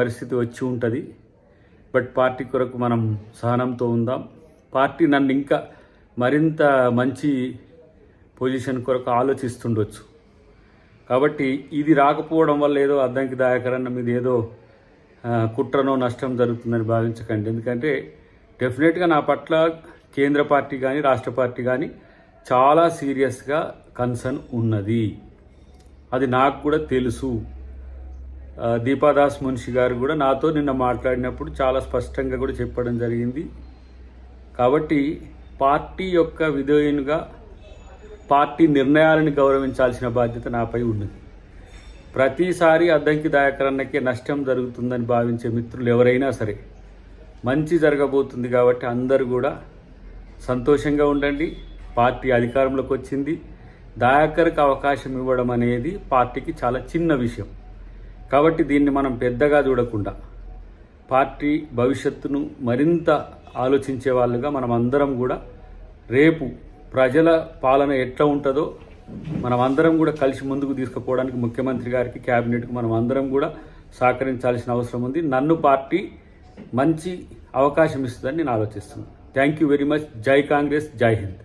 పరిస్థితి వచ్చి ఉంటుంది. బట్ పార్టీ కొరకు మనం సహనంతో ఉందాం. పార్టీ నన్ను ఇంకా మరింత మంచి పొజిషన్ కొరకు ఆలోచిస్తుండొచ్చు. కాబట్టి ఇది రాకపోవడం వల్ల ఏదో అద్దంకి దాయకరన్న మీద ఏదో కుట్రనో నష్టం జరుగుతుందని భావించకండి. ఎందుకంటే డెఫినెట్గా నా పట్ల కేంద్ర పార్టీ కానీ రాష్ట్ర పార్టీ కానీ చాలా సీరియస్గా కన్సర్న్ ఉన్నది. అది నాకు కూడా తెలుసు. దీపాదాస్ మున్షి గారు కూడా నాతో నిన్న మాట్లాడినప్పుడు చాలా స్పష్టంగా కూడా చెప్పడం జరిగింది. కాబట్టి పార్టీ యొక్క విధేయునిగా పార్టీ నిర్ణయాలను గౌరవించాల్సిన బాధ్యత నాపై ఉన్నది. ప్రతిసారి అద్దంకి దాయకరన్నకే నష్టం జరుగుతుందని భావించే మిత్రులు ఎవరైనా సరే మంచి జరగబోతుంది కాబట్టి అందరూ కూడా సంతోషంగా ఉండండి. పార్టీ అధికారంలోకి వచ్చింది. దాయకర్కి అవకాశం ఇవ్వడం అనేది పార్టీకి చాలా చిన్న విషయం. కాబట్టి దీన్ని మనం పెద్దగా చూడకుండా పార్టీ భవిష్యత్తును మరింత ఆలోచించే వాళ్ళుగా మనం అందరం కూడా రేపు ప్రజల పాలన ఎట్లా ఉంటుందో మనం అందరం కూడా కలిసి ముందుకు తీసుకుపోవడానికి ముఖ్యమంత్రి గారికి క్యాబినెట్కి మనం అందరం కూడా సహకరించాల్సిన అవసరం ఉంది. నన్ను పార్టీ మంచి అవకాశం ఇస్తుందని నేను ఆలోచిస్తున్నాను. థ్యాంక్ యూ వెరీ మచ్ జై కాంగ్రెస్ జై హింద్.